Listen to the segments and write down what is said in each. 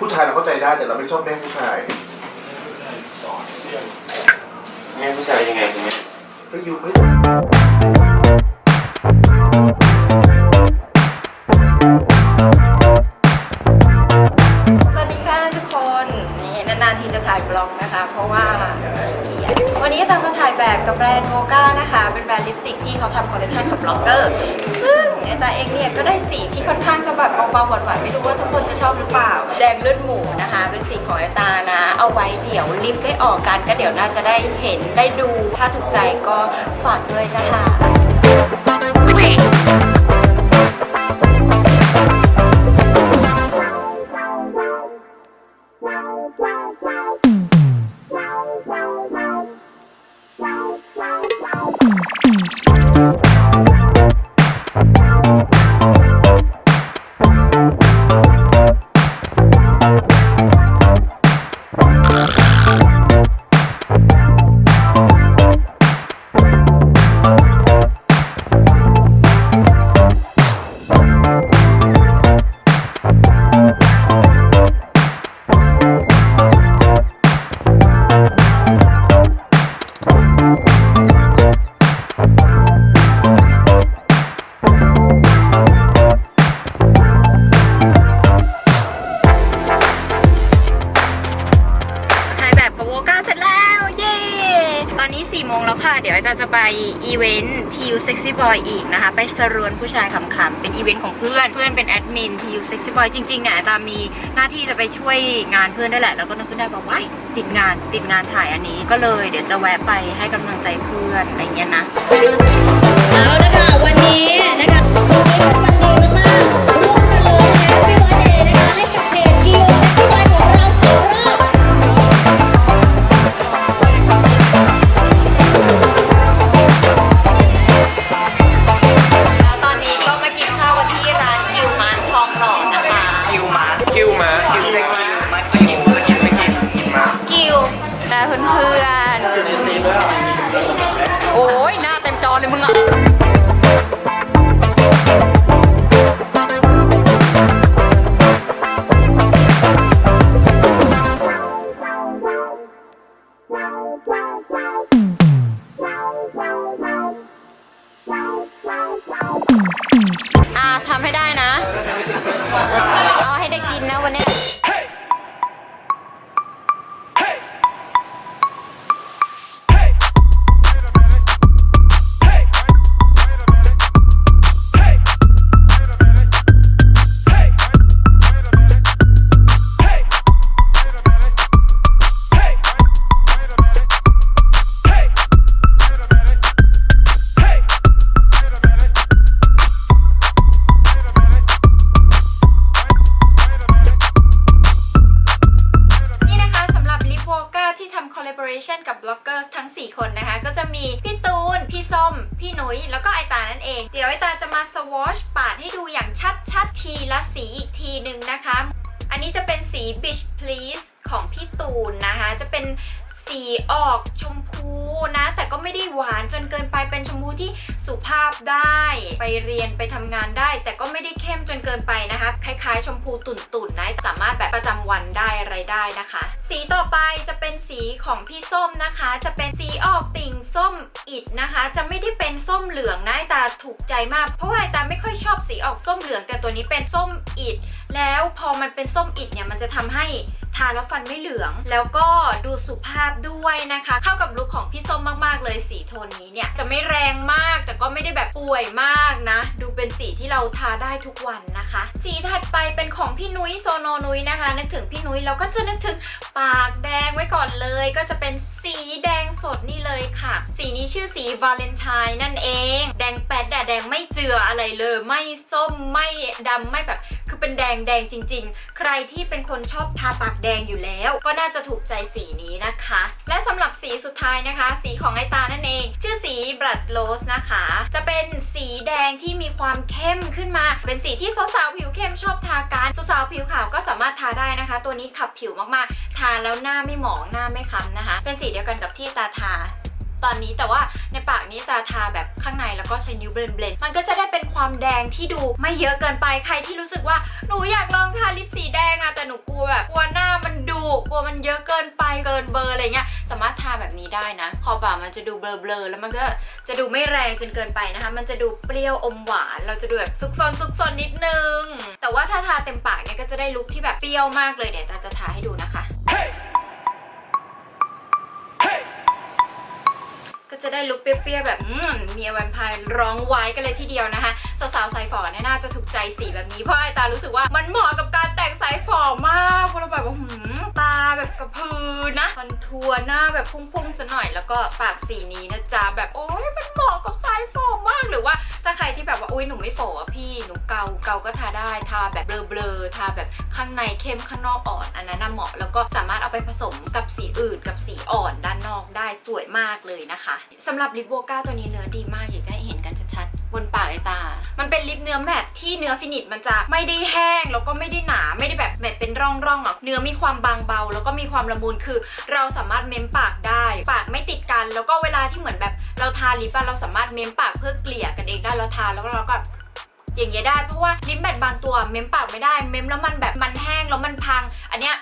ผู้ชายเราเข้าใจได้แต่เราไม่ชอบแกล้งผู้ชายแม่ผู้ชายยังไงคุณแม่ก็อยู่ไม่สวัสดีค่ะทุกคน นี่นานๆทีจะถ่ายบล็อกนะคะ เพราะว่าเกลียด วันนี้ตามมาถ่ายแบบกับแบรนด์โมกานะคะ เป็นแบรนด์ลิปสติกที่เขาทำคอลเลคชันกับบล็อกเกอร์ ซึ่งไอตาเองเนี่ยก็ได้สีที่ค่อนข้างจะแบบเบาๆหวานๆไม่รู้ว่าทุกคนจะชอบหรือเปล่า แดงเลือดหมูนะคะ เป็นสีของไอตานะ เอาไว้เดี๋ยวลิปได้ออกกันก็เดี๋ยวน่าจะได้เห็นได้ดู ถ้าถูกใจก็ฝากด้วยนะคะ ไปอีเวนต์ทีวเซ็กซี่บอยอีกนะคะ ไปสรวนผู้ชายขำๆเป็นอีเวนต์ของเพื่อน เพื่อนเป็นแอดมินทีวเซ็กซี่บอยจริงๆเนี่ยตาจารย์มีหน้าที่จะไปช่วยงานเพื่อนได้แหละ แล้วก็นึกขึ้นได้บอกว่าติดงานติดงานถ่ายอันนี้ก็เลยเดี๋ยวจะแวะไปให้กำลังใจเพื่อนอะไรเงี้ยนะ เอาละค่ะวันนี้นะคะ อ่าทำให้ได้นะ นุย้ยแล้วก็ไอตานั่นเอง เดี๋ยวไอตาจะมาสวอชปาดให้ดูอย่างชัดๆทีละสีอีกทีหนึ่งนะคะ อันนี้จะเป็นสี Beach Please ของพี่ตูนนะคะ จะเป็นสีออกชมพูนะ แต่ก็ไม่ได้หวานจนเกินไปเป็นชมพู ที่สุภาพได้ ไปเรียนไปทำงานได้ แต่ก็ไม่ได้เข้มจนเกินไปนะคะ คล้ายๆ ชมพูตุ่นๆนะสามารถแบบประจำวันได้อะไรได้นะคะ สีต่อไปจะเป็นสีของพี่ส้มนะคะ จะเป็นสีออกติ่งส้มอิดนะคะ จะไม่ได้เป็นส้มเหลืองนะตาถูกใจมาก เพราะว่าตาไม่ค่อยชอบสีออกส้มเหลือง แต่ตัวนี้เป็นส้มอิดแล้วพอมันเป็นส้มอิดเนี่ยมันจะทำให้ทาแล้วฟันไม่เหลือง แล้วก็ดูสุภาพด้วยนะคะ เข้ากับลุคของพี่ส้มมากๆเลยสีโทนนี้เนี่ยจะไม่แรงมาก แต่ก็ไม่ได้แบบป่วยมากนะ ดูเป็นสีที่เราทาได้ทุกวันนะคะ สีถัดไปเป็นของพี่นุ้ยโซโนนุ้ยนะคะ นึกถึงพี่นุ้ยเราก็จะนึกถึงปากแดงไว้ก่อนเลย ก็จะเป็นสีแดงสดนี่เลยค่ะ สีนี้ชื่อสีวาเลนไทน์นั่นเอง แดงแป๊ดแต่แดงไม่เจืออะไรเลย ไม่ส้มไม่ดำไม่แบบคือเป็นแดงแดงจริง ๆ ใครที่เป็นคนชอบทาปากแดงอยู่แล้ว ก็น่าจะถูกใจสีนี้นะคะ และสำหรับสีสุดท้ายนะคะ สีของไอตา นะคะ จะเป็นสีแดงที่มีความเข้มขึ้นมา เป็นสีที่สาวๆผิวเข้มชอบทากันสาวๆผิวขาวก็สามารถทาได้นะคะ ตัวนี้ขับผิวมากๆ ทาแล้วหน้าไม่หมองหน้าไม่ค้ำนะคะ เป็นสีเดียวกันกับที่ตาทา ตอนนี้แต่ว่าในปากนี้ตาทาแบบข้างในแล้วก็ใช้นิ้วเบลนเบลนมันก็จะได้เป็นความแดงที่ดูไม่เยอะเกินไปใครที่รู้สึกว่าหนูอยากลองทาลิปสีแดงอะแต่หนูกลัวแบบกลัวหนเบลออร์อะไรเงี้ยสามารถทาแบบนี้ได้นะขอบปากมันจะดูเบลอๆแล้วมันก็จะดูไม่แรงจนเกินไปนะคะ มันจะดูเปรี้ยวอมหวาน เราจะดูแบบซุกซนซุกซนนิดนึง แต่ว่าถ้าทาเต็มปากเนี่ยก็จะได้ลุคที่แบบเปรี้ยวมากเลยเดี๋ยวตาจะทาให้ดูนะคะ ก็จะได้ลุคเปรี้ยวๆแบบมเมียแวมไพร์ร้องไว้กันเลยทีเดียวนะคะสาวๆสายฝอเนี่ยน่าจะถูกใจสีแบบนี้เพราะไอตารู้สึกว่ามันเหมาะกับการแต่งสายฝอมากเพราะเราแบบว่าหืมตาแบบกระพือนะคอนทัวร์หน้าแบบพุ่งๆซะหน่อยแล้วก็ปากสีนี้นะจ๊ะแบบโอ้ยมันเหมาะกับสายฝอมากหรือว่าถ้าใครที่แบบว่าอุ้ยหนูไม่ฝออพี่หนูเกาเกาก็ทาได้ทาแบบเบลอๆทาแบบข้างในเข้มข้างนอกอ่อนอันนั้นเหมาะแล้วก็สามารถเอาไปผสมกับสีอื่นกับสีอ่อนได้านนอกได้สวยมากเลยนะคะสำหรับลิปโบก้าตัวนี้เนื้อดีมากอยากจะให้เห็นกันชัดๆบนปากไอตา มันเป็นลิปเนื้อแมตที่เนื้อฟินิชมันจะไม่ได้แห้งแล้วก็ไม่ได้หนาไม่ได้แบบแมตเป็นร่องๆอะเนื้อมีความบางเบา แล้วก็มีความละมุนคือ เราสามารถเม้มปากได้ ปากไม่ติดกัน แล้วก็เวลาที่เหมือนแบบเราทาลิปเราสามารถเม้มปากเพื่อเกลี่ยกันเองได้เราทาแล้วก็เราก็อย่างเงี้ยได้เพราะว่าลิปแมทบางตัวเม้มปากไม่ได้ เม้มแล้วมันแบบมันแห้งแล้วมันพัง อันเนี้ย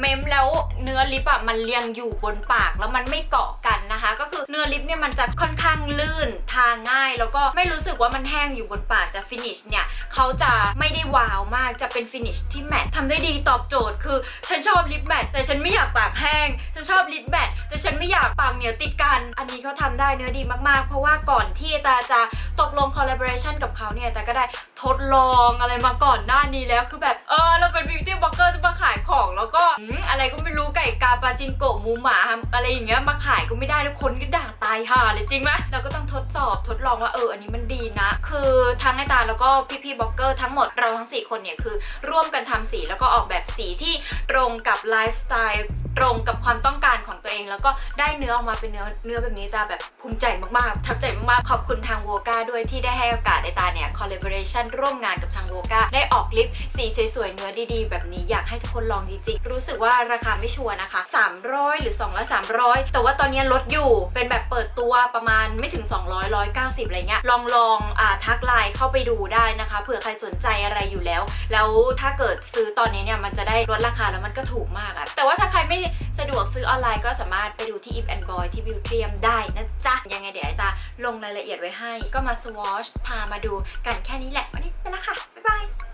เมมแล้วเนื้อลิปอะมันเรียงอยู่บนปากแล้วมันไม่เกาะกันนะคะ ก็คือเนื้อลิปเนี่ยมันจะค่อนข้างลื่นทาง่าย แล้วก็ไม่รู้สึกว่ามันแห้งอยู่บนปากแต่ฟินิชเนี่ยเขาจะไม่ได้วาวมากจะเป็นฟินิชที่แมททำได้ดีตอบโจทย์คือ ฉันชอบลิปแมทแต่ฉันไม่อยากปากแห้ง ฉันชอบลิปแมทแต่ฉันไม่อยากปากเหนียวติดกัน อันนี้เขาทำได้เนื้อดีมากๆ เพราะว่าก่อนที่ตาจะตกลง collaboration กับเขาเนี่ยแต่ก็ได้ทดลองอะไรมาก่อนหน้านี้แล้วคือแบบเออเราเป็น beauty blogger จะมาขายของแล้วก็ออะไรก็ไม่รู้ไก่กาปลาจิงโกะหมูหมาอะไรอย่างเงี้ยมาขายก็ไม่ได้ทุกคนก็ด่าตายห่าเลยจริงไหมเราก็ต้องทดสอบทดลองว่าเอออันนี้มันดีนะ คือทั้งในตาแล้วก็พี่ๆบล็อกเกอร์ทั้งหมดเราทั้ง 4 คนเนี่ยคือร่วมกันทำสีแล้วก็ออกแบบสีที่ตรงกับไลฟ์สไตล์ ตรงกับความต้องการของตัวเอง แล้วก็ได้เนื้อออกมาเป็นเนื้อเนื้อแบบนี้ตาแบบภูมิใจมากๆทับใจมากๆขอบคุณทางโวกาด้วยที่ได้ให้โอกาสในตาเนี่ยคอลเลบอเรชันร่วมงานกับทางโวกาได้ออกลิปสีสวยๆเนื้อดีๆ แบบนี้อยากให้ทุกคนลองจริงๆรู้สึกว่าราคาไม่ชัวร์นะคะ 300 หรือ 200 300 แต่ว่าตอนนี้ลดอยู่เป็นแบบเปิดตัวประมาณไม่ถึง 200 190อะไรเงี้ยลองลองอ่าทักไลน์เข้าไปดูได้นะคะเผื่อใครสนใจอะไรอยู่แล้ว แล้วถ้าเกิดซื้อตอนนี้เนี่ยมันจะได้ลดราคาแล้วมันก็ถูกมากอะแต่ว่าถ้าใครไม่สะดวกซื้อออนไลน์ก็สามารถไปดูที่ If and Boy ที่บิวเทียมได้นะจ๊ะ ยังไงเดี๋ยวไอตาลงรายละเอียดไว้ให้ ก็มาสวอชพามาดูกันแค่นี้แหละ วันนี้ไปละค่ะ บ๊ายบาย